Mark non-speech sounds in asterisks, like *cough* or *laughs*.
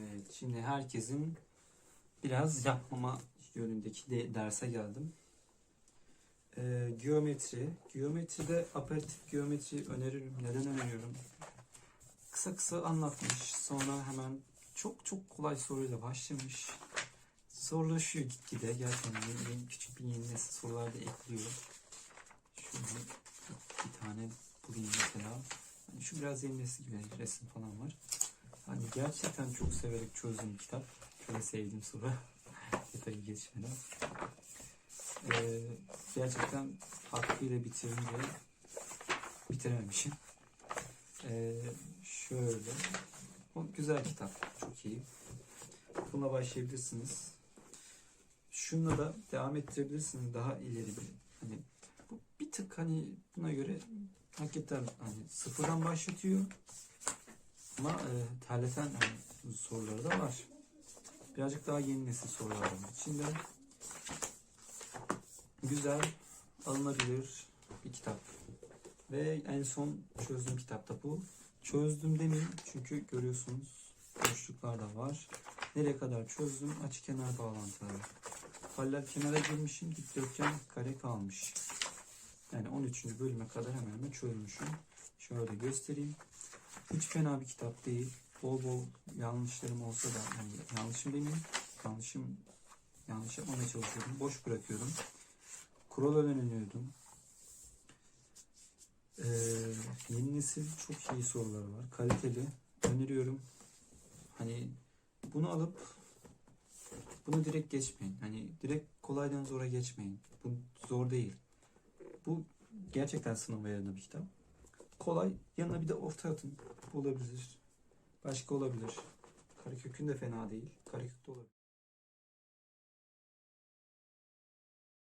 Evet, şimdi herkesin biraz yapmama yönündeki de derse geldim. Ee, geometri. Geometride aperatif geometri öneririm. Neden öneriyorum? Kısa kısa anlatmış. Sonra hemen çok çok kolay soruyla başlamış. Zorlaşıyor gitgide. Gerçekten yeni- küçük bir yeni nesil sorular da ekliyor. Şöyle bir tane bulayım mesela. Hani şu biraz yeni nesil gibi resim falan var. Gerçekten çok severek çözdüğüm kitap. Şöyle sevdiğim soru. *laughs* Detayı geçmeden. Ee, gerçekten hakkıyla bitirince bitirememişim. Ee, şöyle. O güzel kitap. Çok iyi. Buna başlayabilirsiniz. Şununla da devam ettirebilirsiniz daha ileri bir. Hani bu bir tık hani buna göre hakikaten hani sıfırdan başlatıyor. Ama e, terleten hani, soruları da var. Birazcık daha yeni nesil sorular var içinde. Güzel, alınabilir bir kitap. Ve en son çözdüğüm kitap da bu. Çözdüm demeyeyim çünkü görüyorsunuz boşluklar da var. Nereye kadar çözdüm? Açık kenar bağlantıları. Paralel kenara girmişim, dikdörtgen kare kalmış. Yani 13. bölüme kadar hemen hemen çözmüşüm. Şöyle göstereyim. Hiç fena bir kitap değil. Bol bol yanlışlarım olsa da yani yanlışım demeyeyim. Yanlışım yanlış yapmamaya çalışıyordum. Boş bırakıyordum. Kural öğreniyordum. Ee, yeni nesil çok iyi sorular var. Kaliteli. Öneriyorum. Hani bunu alıp bunu direkt geçmeyin. Hani direkt kolaydan zora geçmeyin. Bu zor değil. Bu gerçekten sınava yararlı bir kitap. Kolay. Yanına bir de orta atın. Olabilir. Başka olabilir. Karekökün de fena değil. Karekök de olabilir.